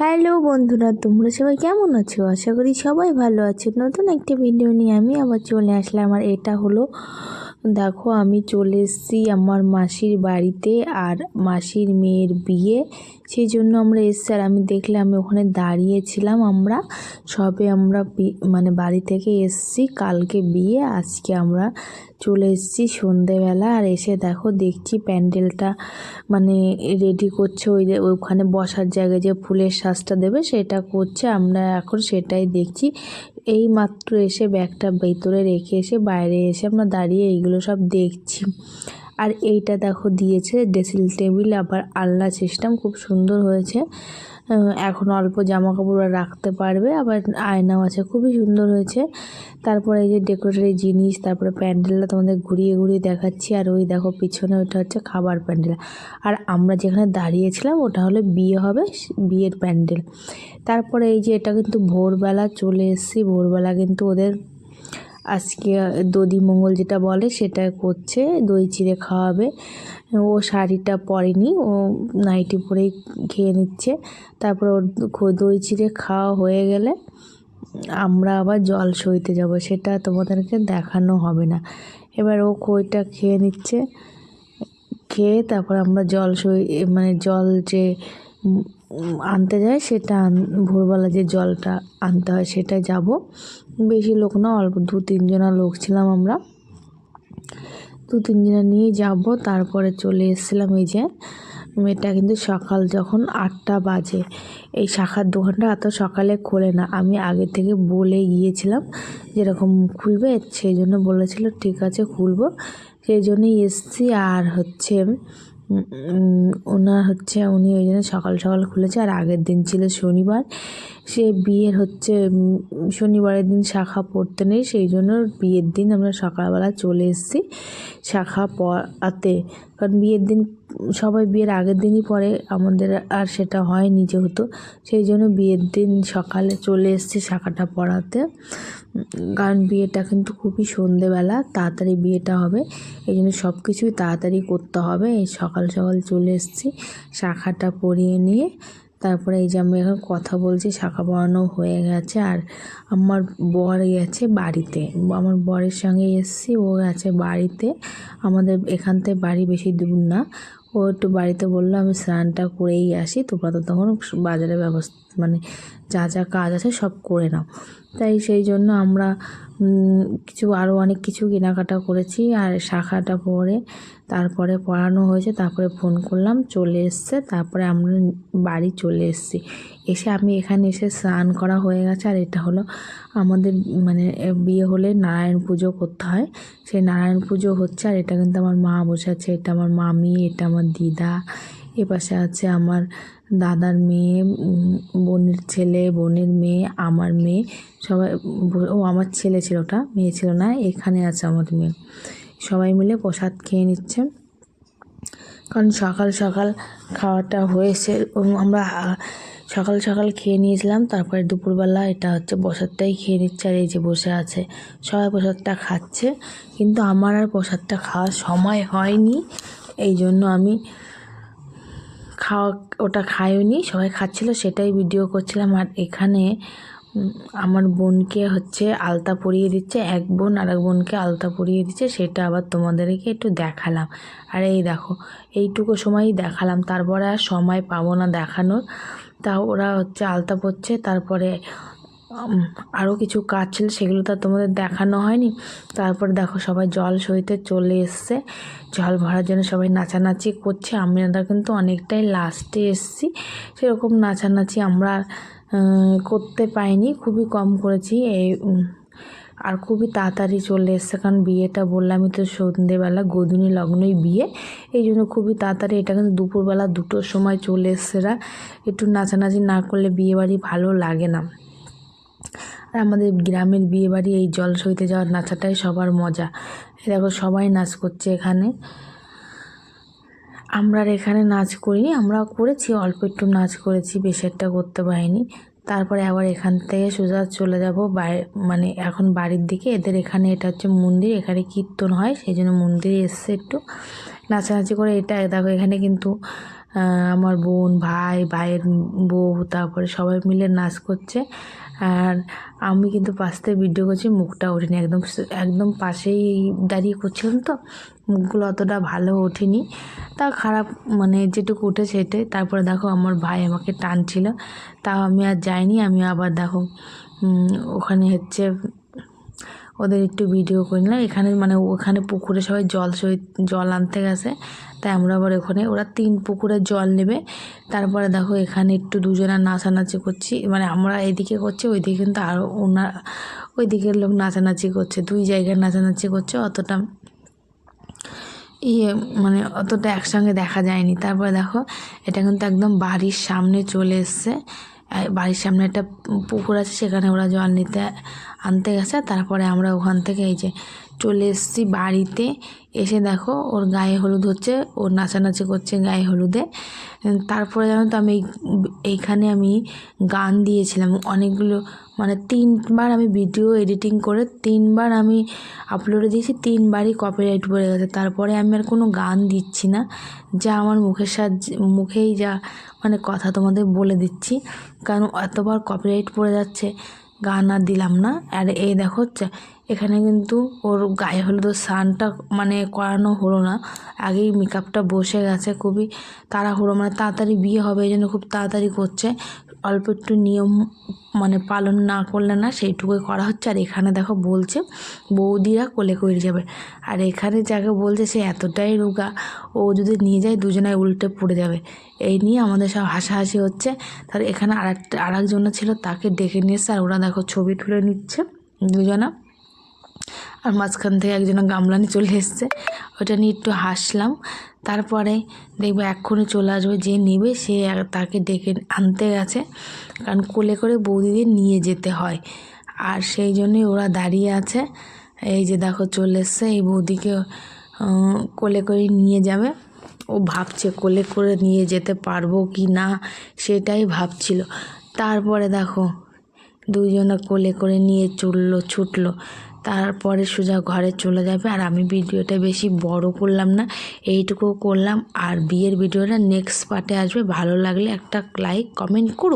Hello বন্ধুরা, তোমরা সবাই কেমন আছো? আশা করি সবাই ভালো আছো। নতুন একটি ভিডিও নিয়ে আমি আবার চলে আসলাম আর এটা হলো, দেখো আমি চলে এসেছি আমার মাসির বাড়িতে আর মাসির মেয়ের বিয়ে। সেই জন্য আমরা এসছি আর আমি দেখলে আমি ওখানে দাঁড়িয়েছিলাম আমরা। সবে আমরা মানে বাড়ি থেকে এসছি, কালকে বিয়ে, আজকে আমরা চলে এসেছি সন্ধেবেলা আর এসে দেখো দেখছি প্যান্ডেলটা মানে রেডি করছে ওই যে ওখানে বসার জায়গায় যে ফুলের শ্বাসটা দেবে সেটা করছে, আমরা এখন সেটাই দেখছি। এই মাত্র এসে ব্যাগটা ভেতরে রেখে এসে বাইরে এসে আমরা দাঁড়িয়ে এইগুলো সব দেখছি। আর এইটা দেখো দিয়েছে ড্রেসিং টেবিল, আবার আলনা সিস্টেম খুব সুন্দর হয়েছে। এখন অল্প জামা কাপড় রাখতে পারবে, আবার আয়নাও আছে, খুবই সুন্দর হয়েছে। তারপরে এই যে ডেকোরেটরি জিনিস, তারপরে প্যান্ডেলটা তোমাদের ঘুরিয়ে ঘুরিয়ে দেখাচ্ছি, আর ওই দেখো পিছনে ওইটা হচ্ছে খাবার প্যান্ডেল। আর আমরা যেখানে দাঁড়িয়েছিলাম, ওটা হলো বিয়ে হবে, বিয়ের প্যান্ডেল। তারপরে এই যে এটা কিন্তু ভোরবেলা চলে এসেছি, ভোরবেলা কিন্তু ওদের আজকে দধি মঙ্গল যেটা বলে সেটা করছে, দই চিড়ে খাওয়াবে। ও শাড়িটা পরেনি, ও নাইটি পরেই খেয়ে নিচ্ছে। তারপর ওর দই চিড়ে খাওয়া হয়ে গেলে আমরা আবার জল সইতে যাব, সেটা তোমাদেরকে দেখানো হবে না। এবার ও খইটা খেয়ে নিচ্ছে, খেয়ে তারপর আমরা জল সই মানে জল যে আনতে যায়, সেটা ভোরবেলা যে জলটা আনতে হয় সেটা যাব। বেশি লোক না, অল্প দু তিনজনা লোক ছিলাম আমরা। দু তিনজনা নিয়ে যাব, তারপরে চলে এসেছিলাম এই যে এটা কিন্তু সকাল যখন আটটা বাজে, এই শাখার দোকানটা এত সকালে খোলে না। আমি আগে থেকে বলে গিয়েছিলাম, যেরকম খুলবে, সেই জন্য বলেছিল, ঠিক আছে, খুলবো। সেই জন্যই এসছি, আর হচ্ছে ওনার হচ্ছে, উনি ওই জন্য সকাল সকাল খুলেছে, আর আগের দিন ছিল শনিবার। সে বিয়ের হচ্ছে শনিবারের দিন শাখা পড়তে নেই, সেই জন্য বিয়ের দিন আমরা সকালবেলা চলে এসেছি শাখা পড়াতে। কারণ বিয়ের দিন সবাই বিয়ের আগের দিনই পরে, আমাদের আর সেটা হয়নি যেহেতু। সেই জন্য বিয়ের দিন সকালে চলে এসেছি শাখাটা পড়াতে। কারণ বিয়েটা কিন্তু খুবই সন্ধেবেলা, তাড়াতাড়ি বিয়েটা হবে। এই জন্য সব কিছুই তাড়াতাড়ি করতে হবে। এই সকাল সকাল চলে এসেছি শাখাটা পরিয়ে নিয়ে। তারপরে এই যে আমি এখন কথা বলছি, শাখা পড়ানো হয়ে গেছে আর আমার বর গেছে বাড়িতে। আমার বরের সঙ্গে এসেছি, ও গেছে বাড়িতে। আমাদের এখান থেকে বাড়ি বেশি দূর না। ও একটু বাড়িতে বলল আমি স্নানটা করেই আসি তোমরা তো তখন বাজারের ব্যবস্থা মানে যা যা কাজ আছে সব করে নাও। তাই সেই জন্য আমরা কিছু আরও অনেক কিছু কেনাকাটা করেছি। আর শাখাটা পরে তারপরে পড়ানো হয়েছে, তারপরে ফোন করলাম, চলে এসছে। তারপরে আমরা বাড়ি চলে এসেছি। এসে আমি এখানে এসে স্নান করা হয়ে গেছে। আর এটা হলো আমাদের মানে বিয়ে হলে নারায়ণ পুজো করতে হয়। সেই নারায়ণ পুজো হচ্ছে, আর এটা কিন্তু আমার মা বসে আছে। এটা আমার মামি, এটা আমার দিদা। এ পাশে আছে আমার দাদার মেয়ে বোনের ছেলে, বোনের মেয়ে, আমার মেয়ে, সবাই, ও আমার ছেলে ছিল ওটা, মেয়ে ছিল না, এখানে আছে আমার মেয়ে। সবাই মিলে প্রসাদ খেয়ে নিচ্ছে। কারণ সকাল সকাল খাওয়াটা হয়েছে আমরা সকাল সকাল খেয়ে নিয়েছিলাম, তারপরে দুপুরবেলা এটা হচ্ছে প্রসাদটাই খেয়ে নিচ্ছে, আর এই যে বসে আছে, সবাই প্রসাদটা খাচ্ছে। কিন্তু আমার আর প্রসাদটা খাওয়ার সময় হয়নি, এই জন্য আমি খাওয়া ওটা খায়নি সবাই খাচ্ছিল, সেটাই ভিডিও করছিলাম। আর এখানে আমার বোনকে হচ্ছে আলতা পরিয়ে দিচ্ছে, এক বোন আর এক বোনকে আলতা পরিয়ে দিচ্ছে, সেটা আবার তোমাদেরকে একটু দেখালাম। আর এই দেখো, এইটুকু সময়ই দেখালাম, তারপরে আর সময় পাবো না দেখানোর। তা ওরা হচ্ছে আলতা পরছে, তারপরে আরও কিছু কাজ ছিল, সেগুলো তো তোমাদের দেখানো হয়নি। তারপর দেখো সবাই জল সইতে চলে এসছে। জল ভরার জন্য সবাই নাচানাচি করছে। আমি আমরা কিন্তু অনেকটাই লাস্টে এসছি। সেরকম নাচানাচি আমরা করতে পাইনি। খুবই কম করেছি। এই আর খুবই তাড়াতাড়ি চলে এসছে। কারণ বিয়েটা বললামই তো সন্ধেবেলা, গোধূলি লগ্নই বিয়ে। এই জন্য খুবই তাড়াতাড়ি এটা কিন্তু দুপুরবেলা দুটোর সময় চলে এসছে একটু নাচানাচি না করলে বিয়ে বাড়ি ভালো লাগে না। আর আমাদের গ্রামের বিয়ে বাড়ি এই জল সইতে যাওয়ার নাচাটাই সবার মজা। দেখো, সবাই নাচ করছে এখানে। আমরা এখানে নাচ করিনি আমরা করেছি, অল্প একটু নাচ করেছি, বেশি একটা করতে পারিনি। তারপরে আবার এখান থেকে সোজা চলে যাব মানে এখন বাড়ির দিকে। এদের এখানে এটা হচ্ছে মন্দির, এখানে কীর্তন হয়, সেই জন্য মন্দিরে এসছে একটু। নাচানাচি করে এটা দেখো, এখানে কিন্তু আমার বোন, ভাই, ভাইয়ের বউ, তারপরে সবাই মিলে নাচ করছে। আর আমি কিন্তু পাশ থেকে ভিডিও করছি, মুখটা ওঠেনি। একদম একদম পাশেই দাঁড়িয়ে করছিলাম তো, মুখগুলো অতটা ভালো ওঠেনি। তা খারাপ মানে যেটুকু উঠে সেটাই। তারপরে দেখো আমার ভাই আমাকে টানছিল। তাও আমি আর যাইনি, আমি আবার দেখো ওখানে হচ্ছে ওদের একটু ভিডিও করে নিলাম। এখানে মানে ওখানে পুকুরে সবাই জল সই জল আনতে গেছে। তাই আমরা আবার ওখানে, ওরা তিন পুকুরে জল নেবে। তারপরে দেখো এখানে একটু দুজনা নাচানাচি করছি। মানে আমরা এদিকে করছি, ওইদিকে কিন্তু আরও ওনার ওই দিকের লোক নাচানাচি করছে। দুই জায়গায় নাচানাচি করছে, অতটা ইয়ে মানে অতটা একসঙ্গে দেখা যায়নি। তারপরে দেখো, এটা কিন্তু একদম বাড়ির সামনে চলে এসছে। বাড়ির সামনে একটা পুকুর আছে, সেখানে ওরা জল নিতে আনতে গেছে। তারপরে আমরা ওখান থেকে এই যে চলে এসেছি বাড়িতে। এসে দেখো, ওর গায়ে হলুদ হচ্ছে ওর নাচানাচি করছে গায়ে হলুদে। তারপরে জানো তো আমি এইখানে আমি গান দিয়েছিলাম। অনেকগুলো মানে তিনবার আমি ভিডিও এডিটিং করে তিনবার আমি আপলোডে দিয়েছি, তিনবারই কপিরাইট পড়ে গেছে। তারপরে আমি আর কোনো গান দিচ্ছি না, যা আমার মুখের সাহায্যে, মুখেই যা মানে কথা তোমাদের বলে দিচ্ছি। কারণ এতবার কপিরাইট পড়ে যাচ্ছে গান আর দিলাম না। আর এই দেখো এখানে কিন্তু ওর গায়ে হলুদ স্নানটা মানে করানো হলো না। আগেই মেকআপটা বসে গেছে, খুবই তাড়াহুড়ো মানে তাড়াতাড়ি বিয়ে হবে, এই জন্য খুব তাড়াতাড়ি করছে। অল্প একটু নিয়ম মানে পালন না করলে না সেইটুকুই করা হচ্ছে। আর এখানে দেখো বলছে, বৌদিরা কোলে করে যাবে। আর এখানে যাকে বলছে সে এতটাই রোগা, ও যদি নিয়ে যায় দুজনায় উল্টে পড়ে যাবে। এই নিয়ে আমাদের সব হাসাহাসি হচ্ছে। তার এখানে আর একটা আর ছিল, তাকে ডেকে নিয়ে এসছে। আর ওরা দেখো ছবি তুলে নিচ্ছে, দুজনা। আর মাঝখান থেকে একজন গামলা নিয়ে চলে এসছে। ওটা নিয়ে একটু হাসলাম। তারপরে দেখবে এক্ষুনি চলে আসবে, যে নেবে সে তাকে ডেকে আনতে গেছে। কারণ কোলে করে বৌদিদের নিয়ে যেতে হয়। আর সেই জন্যই ওরা দাঁড়িয়ে আছে। এই যে দেখো চলে এসছে, এই বৌদিকে কোলে করে নিয়ে যাবে। ও ভাবছে কোলে করে নিয়ে যেতে পারব কি না, সেটাই ভাবছিল। তারপরে দেখো, দুইজনে কোলে করে নিয়ে চলল, ছুটলো। তারপরে সোজা ঘরে চলে যাবে। আর আমি ভিডিওটা বেশি বড় করলাম না এইটুকু করলাম। আর বিয়ের ভিডিওটা নেক্সট পার্টে আসবে। ভালো লাগলে একটা লাইক কমেন্ট করো।